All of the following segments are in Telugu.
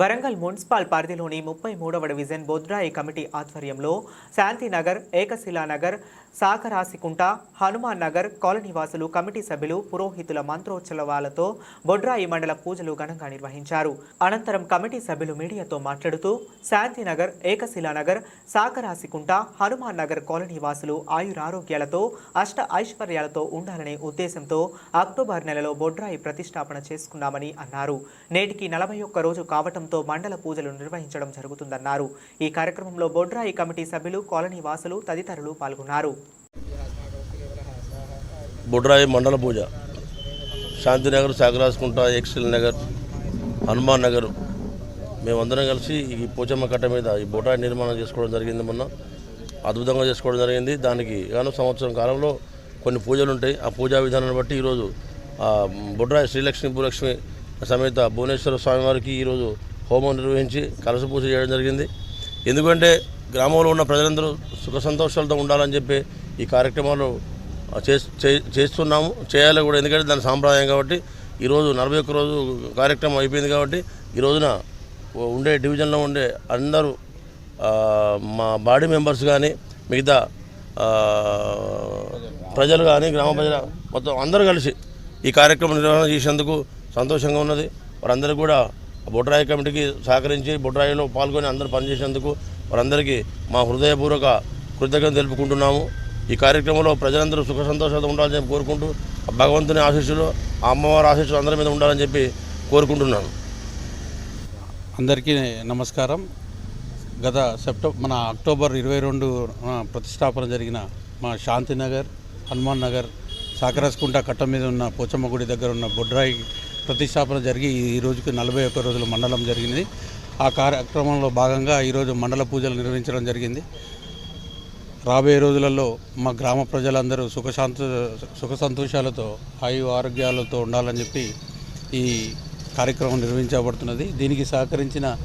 వరంగల్ మున్సిపల్ పరిధిలోని ముప్పై మూడవ డివిజన్ బొద్రాయి కమిటీ ఆధ్వర్యంలో శాంతినగర్ ఏకశిలానగర్ సాకరాసికుంట హనుమాన్ నగర్ కాలనీ వాసులు కమిటీ సభ్యులు పురోహితుల మంత్రోత్సవాలతో బొడ్రాయి మండల పూజలు ఘనంగా నిర్వహించారు. అనంతరం కమిటీ సభ్యులు మీడియాతో మాట్లాడుతూ శాంతినగర్ ఏకశిలానగర్ సాకరాసికుంట హనుమాన్ నగర్ కాలనీ వాసులు ఆయురారోగ్యాలతో అష్ట ఐశ్వర్యాలతో ఉండాలనే ఉద్దేశంతో అక్టోబర్ నెలలో బొడ్రాయి ప్రతిష్టాపన చేసుకున్నామని అన్నారు. నేటికి నలభై ఒక్క రోజు కావటం కావటంతో మండల పూజలు నిర్వహించడం జరుగుతుందన్నారు. ఈ కార్యక్రమంలో బొడ్రాయి కమిటీ సభ్యులు కాలనీ వాసులు తదితరులు పాల్గొన్నారు. బుడ్రాయి మండల పూజ. శాంతినగర్ సాగరాసుకుంట ఎక్సెల్ నగర్ హనుమాన్ నగర్. మేమందరం కలిసి ఈ పోచమ్మ కట్ట మీద ఈ బుడ్రాయి నిర్మాణం చేసుకోవడం జరిగింది మొన్న. అద్భుతంగా చేసుకోవడం జరిగింది. దానికి గాను సంవత్సరం కాలంలో కొన్ని పూజలు ఉంటాయి. ఆ పూజా విధానాన్ని బట్టి ఈరోజు బొడ్రాయి బుడ్రాయి శ్రీలక్ష్మి భూలక్ష్మి సమేత భువనేశ్వర స్వామివారికి ఈరోజు హోమం నిర్వహించి కలస పూజ చేయడం జరిగింది. ఎందుకంటే గ్రామంలో ఉన్న ప్రజలందరూ సుఖ సంతోషాలతో ఉండాలని చెప్పి ఈ కార్యక్రమాలు చే- చేస్తున్నాము చేయాలి కూడా. ఎందుకంటే దాని సాంప్రదాయం కాబట్టి ఈరోజు నలభై ఒక్క రోజు కార్యక్రమం అయిపోయింది కాబట్టి ఈ రోజున ఉండే డివిజన్లో ఉండే అందరూ మా బాడీ మెంబర్స్ కానీ మిగతా ప్రజలు కానీ గ్రామ ప్రజల మొత్తం అందరూ కలిసి ఈ కార్యక్రమం నిర్వహణ చేసేందుకు సంతోషంగా ఉన్నది. వారందరూ కూడా బొడ్రాయి కమిటీకి సహకరించి బొడ్రాయిలో పాల్గొని అందరూ పనిచేసేందుకు వారందరికీ మా హృదయపూర్వక కృతజ్ఞత తెలుపుకుంటున్నాము. ఈ కార్యక్రమంలో ప్రజలందరూ సుఖ సంతోషాలతో ఉండాలని చెప్పి కోరుకుంటూ ఆ భగవంతుని ఆశీస్సులు ఆ అమ్మవారి ఆశీస్సులు అందరి మీద ఉండాలని చెప్పి కోరుకుంటున్నాను. అందరికీ నమస్కారం. గత సెప్టెంబర్ మన అక్టోబర్ ఇరవై రెండు ప్రతిష్టాపన జరిగిన మా శాంతినగర్ హనుమాన్ నగర్ సాకరాస్కుంట కట్ట మీద ఉన్న పోచమ్మ గుడి దగ్గర ఉన్న బొడ్రాయి ప్రతిష్టాపన జరిగి ఈ రోజుకి నలభై ఒక్క రోజుల మండలం జరిగింది. ఆ కార్యక్రమంలో భాగంగా ఈరోజు మండల పూజలు నిర్వహించడం జరిగింది. రాబోయే రోజులలో మా గ్రామ ప్రజలందరూ సుఖశాంత సుఖ సంతోషాలతో ఆయు ఆరోగ్యాలతో ఉండాలని చెప్పి ఈ కార్యక్రమం నిర్వహించబడుతున్నది. దీనికి సహకరించిన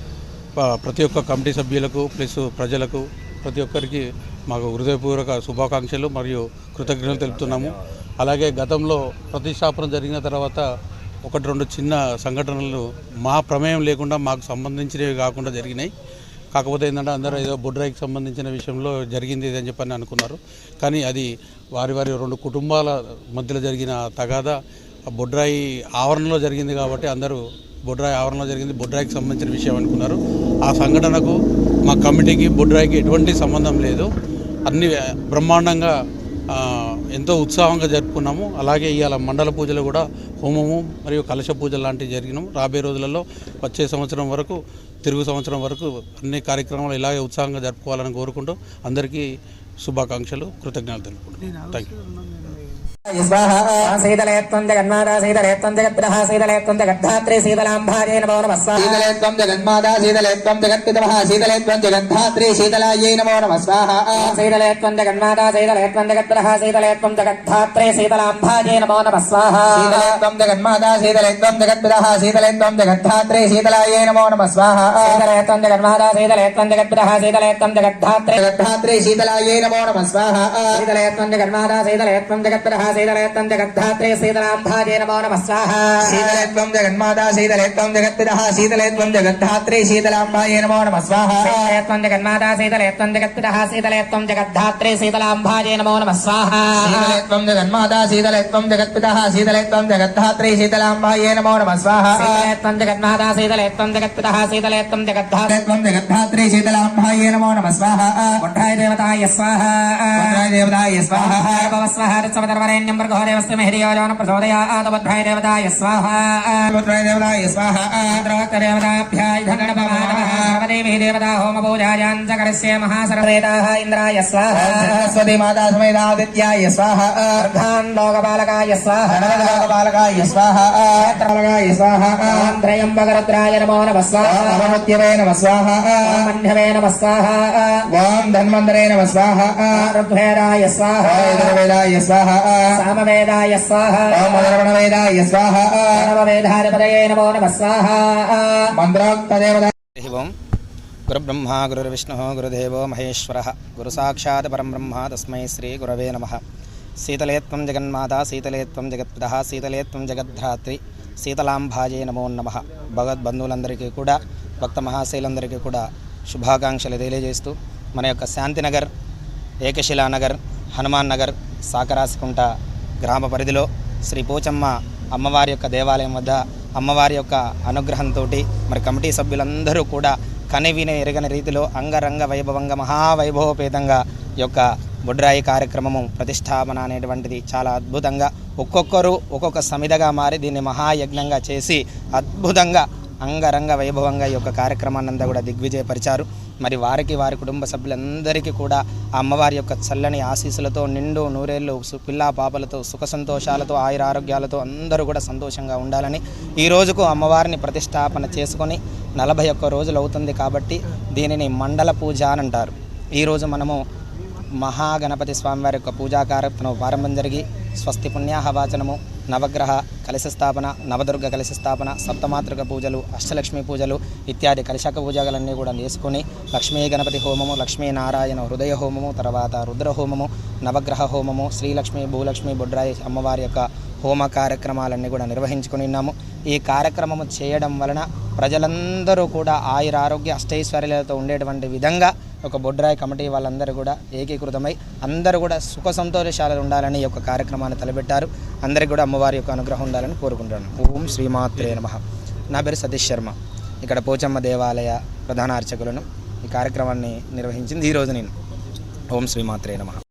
ప- ప్రతి ఒక్క కమిటీ సభ్యులకు ప్లస్ ప్రజలకు ప్రతి ఒక్కరికి మాకు హృదయపూర్వక శుభాకాంక్షలు మరియు కృతజ్ఞతలు తెలుపుతున్నాము. అలాగే గతంలో ప్రతిష్టాపన జరిగిన తర్వాత ఒకటి రెండు చిన్న సంఘటనలు మా ప్రమేయం లేకుండా మాకు సంబంధించినవి కాకుండా జరిగినాయి. కాకపోతే ఏంటంటే అందరూ ఏదో బుడ్రాయికి సంబంధించిన విషయంలో జరిగింది ఇదని చెప్పని అనుకున్నారు. కానీ అది వారి వారి రెండు కుటుంబాల మధ్యలో జరిగిన తగాదా బొడ్రాయి ఆవరణలో జరిగింది కాబట్టి అందరూ బొడ్రాయి ఆవరణలో జరిగింది బొడ్రాయికి సంబంధించిన విషయం అనుకున్నారు. ఆ సంఘటనకు మా కమిటీకి బొడ్రాయికి ఎటువంటి సంబంధం లేదు. అన్ని బ్రహ్మాండంగా ఎంతో ఉత్సాహంగా జరుపుకున్నాము. అలాగే ఇవాళ మండల పూజలు కూడా హోమము మరియు కలశ పూజ లాంటివి జరిగినాము. రాబోయే రోజులలో వచ్చే సంవత్సరం వరకు తిరుగు సంవత్సరం వరకు అన్ని కార్యక్రమాలు ఇలాగే ఉత్సాహంగా జరుపుకోవాలని కోరుకుంటూ అందరికీ శుభాకాంక్షలు కృతజ్ఞతలు తెలుపుకుంటున్నాను థ్యాంక్ యూ శీతలేత్వం జగన్మాతా శీతలేత్వం జగద్రహ శీతలేత్వం జగద్ధాత్రి శీతలాంభాజే నమో నమః. శీతలేత్వం జగన్మాతా శీతలేత్వం జగత్పితమః శీతలేత్వం జగద్ధాత్రి శీతలాయై నమో నమః. స్వాహా శీతలేత్వం జగన్మాతా శీతలేత్వం జగద్రహ శీతలేత్వం జగద్ధాత్రి శీతలాంభాజే నమో నమః. స్వాహా శీతలేత్వం జగన్మాతా శీతలేత్వం జగత్పితః శీతలేత్వం జగద్ధాత్రి శీతలాయై నమో నమః. స్వాహా శీతలేత్వం జగన్మాతా శీతలేత్వం జగద్రహ శీతలేత్వం జగద్ధాత్రి జగద్ధాత్రి శీతలాయై నమో నమః. స్వాహా శీతలేత్వం జగన్మాతా శీతలేత్వం జగద్రహ శీతలేత్వం జగద్ధాత్రి శీతలాంభాజే నమో నమః స్వాహా. శీతలేత్వం జగన్మాతా శీతలేత్వం జగత్పితః శీతలేత్వం జగద్ధాత్రి శీతలాంబాయై నమో నమః స్వాహా. శీతలేత్వం జగన్మాతా శీతలేత్వం జగద్రహ శీతలేత్వం జగద్ధాత్రి శీతలాంభాజే నమో నమః స్వాహా. శీతలేత్వం జగన్మాతా శీతలేత్వం జగత్పితః శీతలేత్వం జగద్ధాత్రి శీతలాంబాయై నమో నమః స్వాహా. శీతలేత్వం జగన్మాతా శీతలేత్వం జగత్పితః శీతలేత్వం జగద్ధాత్రి. శీతలేత్వం జగద్ధాత్రి శీతలాంబాయై నమో నమః స్వాహా. దేవతాయ స్వాహ. దేవతాయ స్వాహా. స్వాహ. భర్గో దేవస్య మహిరియోజాన ప్రచోదయాత్ బుద్ధాయ దేవతాయ స్వాహ భద్రాయ దేవతాయ స్వాహా దేవతాభ్యాయ ధనడపమానవదేవీ దేవతా హోమ పూజాయాంచకరస్య మహాసరవేదాః ఇంద్రాయ స్వాహ సరస్వతి మాతా సమేతాదిత్యాయ స్వాహా అర్ధాన్ లోకపాలకాయ స్వాహ బాలకాయ స్వాహా త్రలగాయ స్వాహ త్రయంబకరుద్రాయ నమో నమః స్వాహ అమృత్యవే నమ స్వాహా మన్యవే నమః స్వాహ ఓం ధన్వంతరే నమ స్వాహా ఋగ్వేదాయ స్వాహ వేదాయ స్వాహా సామవేదాయ స్వాహ సామధర్వణవేదాయ స్వాహ సామవేదారపదయే గురుబ్రహ్మ గురుర్విష్ణు గురుదేవో మహేశ్వర గురు సాక్షాత్ పరంబ్రహ్మ తస్మై శ్రీ గురవే నమ శీతలేత్వం జగన్మాత శీతలేత్వం జగత్పిత శీతలేత్వం జగద్ధాత్రి శీతలాంభాజే నమో నమ భగవద్బంధువులందరికీ కూడా భక్త మహాశైలందరికీ కూడా శుభాకాంక్షలు తెలియజేస్తూ మన యొక్క శాంతినగర్ ఏకశిలానగర్ హనుమాన్ నగర్ సాకరాసికుంట గ్రామ పరిధిలో శ్రీ పోచమ్మ అమ్మవారి యొక్క దేవాలయం వద్ద అమ్మవారి యొక్క అనుగ్రహంతో మరి కమిటీ సభ్యులందరూ కూడా కనివిని ఎరగని రీతిలో అంగరంగ వైభవంగా మహావైభవపేతంగా యొక్క బొడ్రాయి కార్యక్రమము ప్రతిష్టాపన అనేటువంటిది చాలా అద్భుతంగా ఒక్కొక్కరు ఒక్కొక్క సమిధగా మారి దీన్ని మహాయజ్ఞంగా చేసి అద్భుతంగా అంగరంగ వైభవంగా ఈ యొక్క కార్యక్రమాన్ని అంతా కూడా దిగ్విజయపరిచారు. మరి వారికి వారి కుటుంబ సభ్యులందరికీ కూడా ఆ అమ్మవారి యొక్క చల్లని ఆశీస్సులతో నిండు నూరేళ్ళు సు- పిల్లా పాపలతో సుఖ సంతోషాలతో ఆయుర ఆరోగ్యాలతో అందరూ కూడా సంతోషంగా ఉండాలని ఈ రోజుకు అమ్మవారిని ప్రతిష్టాపన చేసుకొని నలభై ఒక్క రోజులు అవుతుంది కాబట్టి దీనిని మండల పూజ అని అంటారు. ఈరోజు మనము మహాగణపతి స్వామివారి యొక్క పూజా కార్యక్రమం ప్రారంభం జరిగి స్వస్తి పుణ్యాహవాచనము నవగ్రహ కలశ స్థాపన నవదుర్గ కలశ స్థాపన సప్తమాతృక పూజలు అష్టలక్ష్మి పూజలు ఇత్యాది కలశక పూజలన్నీ కూడా చేసుకుని లక్ష్మీ గణపతి హోమము లక్ష్మీ నారాయణ హృదయ హోమము తర్వాత రుద్ర హోమము నవగ్రహ హోమము శ్రీలక్ష్మి భూలక్ష్మి బొడ్రాయి అమ్మవారి యొక్క హోమ కార్యక్రమాలన్నీ కూడా నిర్వహించుకుని ఉన్నాము. ఈ కార్యక్రమము చేయడం వలన ప్రజలందరూ కూడా ఆయుర ఆరోగ్య అష్టైశ్వర్యాలతో ఉండేటువంటి విధంగా ఒక బొడ్రాయి కమిటీ వాళ్ళందరూ కూడా ఏకీకృతమై అందరూ కూడా సుఖ సంతోషాలు ఉండాలని ఈ యొక్క కార్యక్రమాన్ని తలపెట్టారు. అందరికీ కూడా అమ్మవారి యొక్క అనుగ్రహం ఉండాలని కోరుకుంటాను ఓం శ్రీమాత్రే నమ. నా పేరు సతీష్ శర్మ. ఇక్కడ పోచమ్మ దేవాలయ ప్రధాన అర్చకులను ఈ కార్యక్రమాన్ని నిర్వహించింది ఈరోజు నేను. ఓం శ్రీమాత్రే నమ.